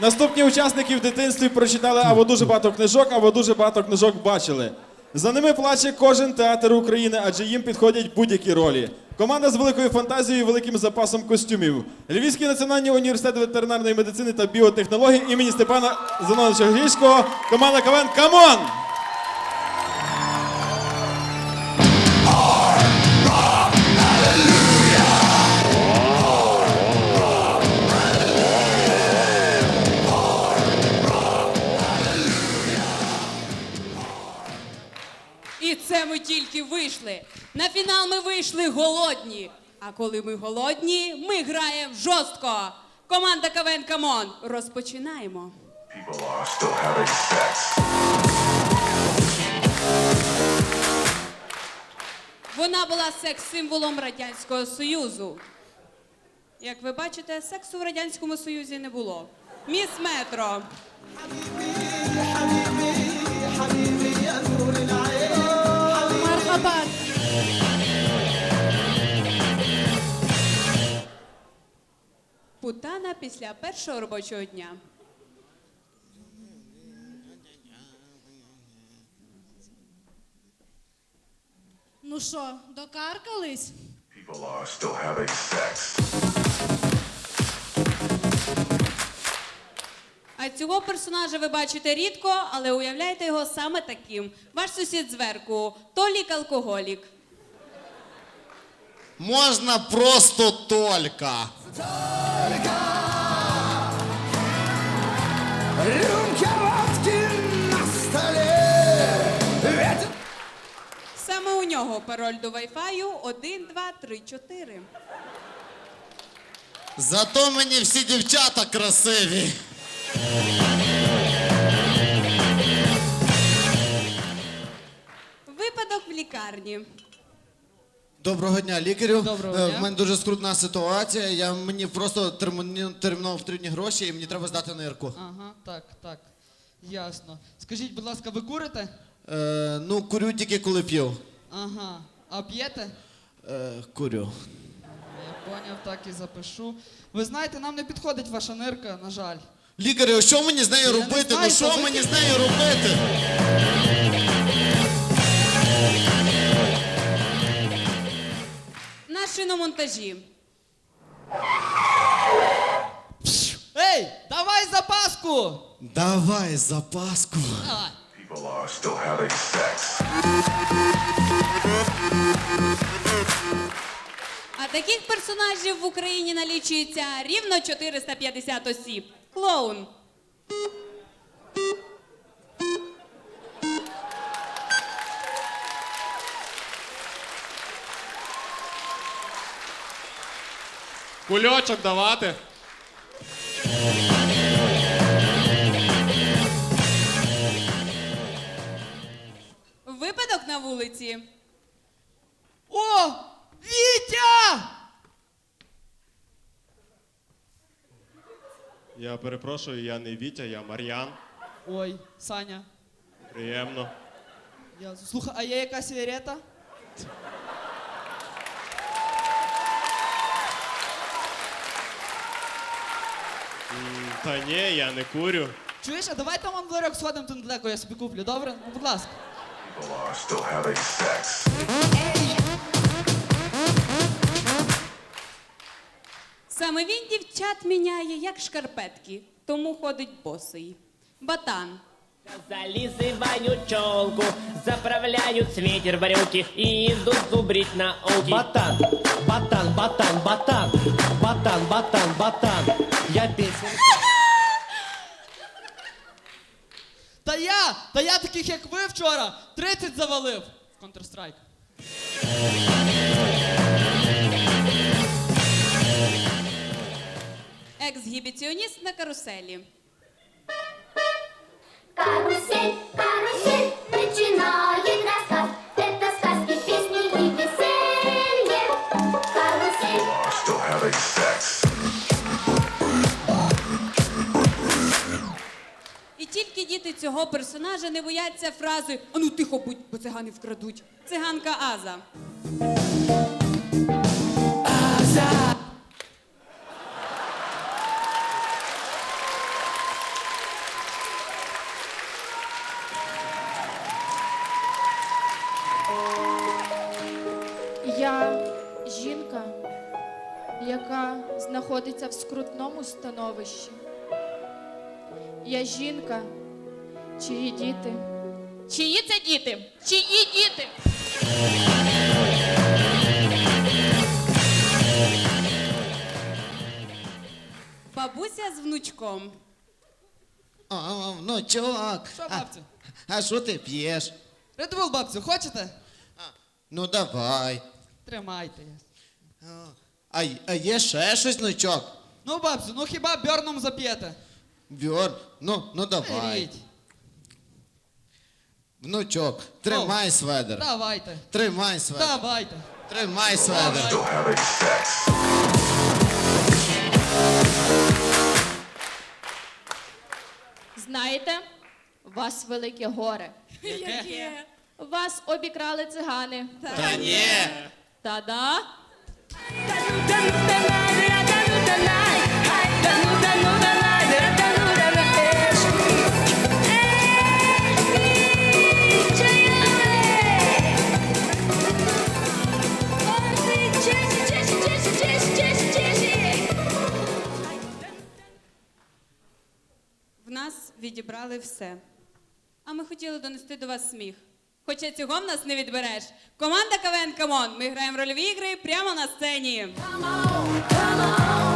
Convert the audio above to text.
Наступні учасники в дитинстві прочитали або дуже багато книжок, або дуже багато книжок бачили. За ними плаче кожен театр України, адже їм підходять будь-які ролі. Команда з великою фантазією і великим запасом костюмів. Львівський національний університет ветеринарної медицини та біотехнологій імені Степана Зиновича Грішського. Команда КВН Камон! Вийшли. На фінал ми вийшли голодні. А коли ми голодні, ми граємо жорстко. Команда КВН Камон. Розпочинаємо. Вона була секс-символом Радянського Союзу. Як ви бачите, сексу в Радянському Союзі не було. Міс Метро. Після першого робочого дня. Ну що, докаркались? People are still having sex. А цього персонажа ви бачите рідко, але уявляєте його саме таким. Ваш сусід зверху, Толік алкоголік. Можна просто толька. Нього пароль до Wi-Fi 1, 2, 3, 4. Зато мені всі дівчата красиві. Випадок в лікарні. Доброго дня, лікарю. Доброго Е, дня. В мене дуже скрутна ситуація. Я мені просто терміно- терміново потрібні гроші і мені треба здати нирку. Ага, так, так. Ясно. Скажіть, будь ласка, ви курите? Е, ну, курю тільки коли п'ю. Ага. А п'єте? Е, курю. Я поняв, так і запишу. Ви знаєте, нам не підходить ваша нирка, на жаль. Лікарю, що мені з нею Я не робити? знаю, ну що що ви мені з нею робити? На шиномонтажі. Ей, давай запаску! Давай запаску. Давай. People are still having sex. А таких персонажів в Україні налічується рівно 450 осіб. Клоун. Кульочок давати. На вулиці. О! Вітя! Я перепрошую, я не Вітя, я Мар'ян. Ой, Саня. Приємно. Я... Слухай, а є якась сигарета? М, Та ні, я не курю. Чуєш, а давай там в ларьок сходимо тут недалеко, я собі куплю, добре? Ну, будь ласка. Саме він дівчат міняє як шкарпетки, тому ходить босий. Батан. Зализывают челку, заправляют свитер в брюки и идут зубрить науки. Батан, батан, батан, батан, батан, батан, батан. Я песен. Та я! Та я таких, як ви вчора, 30 завалив в Counter-Strike. Ексгібіціоніст на каруселі. діти цього персонажа не бояться фрази а ну тихо будь, бо цигани вкрадуть. Циганка Аза. Аза! Я жінка, яка знаходиться в скрутному становищі. Я жінка чиї діти. Чиї це діти? Чиї діти? Бабуся з внучком. А, внучок. Що, бабцю? А що ти п'єш? Редбул, бабцю, хочете? Ну давай. Тримайте. А, а є ще щось, внучок? Ну, бабцю, ну хіба бьорном зап'єте? Бьорн, ну, ну давай. Беріть. Внучок, тримай сведер. Давайте. Тримай сведер. Давайте. Тримай сведер. Знаєте, у вас велике горе. Яке? Вас обікрали цигани. Та ні. Та-да? В відібрали все. А ми хотіли донести до вас сміх. Хоча цього в нас не відбереш. Команда КВН Камон. Ми граємо рольові ігри прямо на сцені. Come on, come on,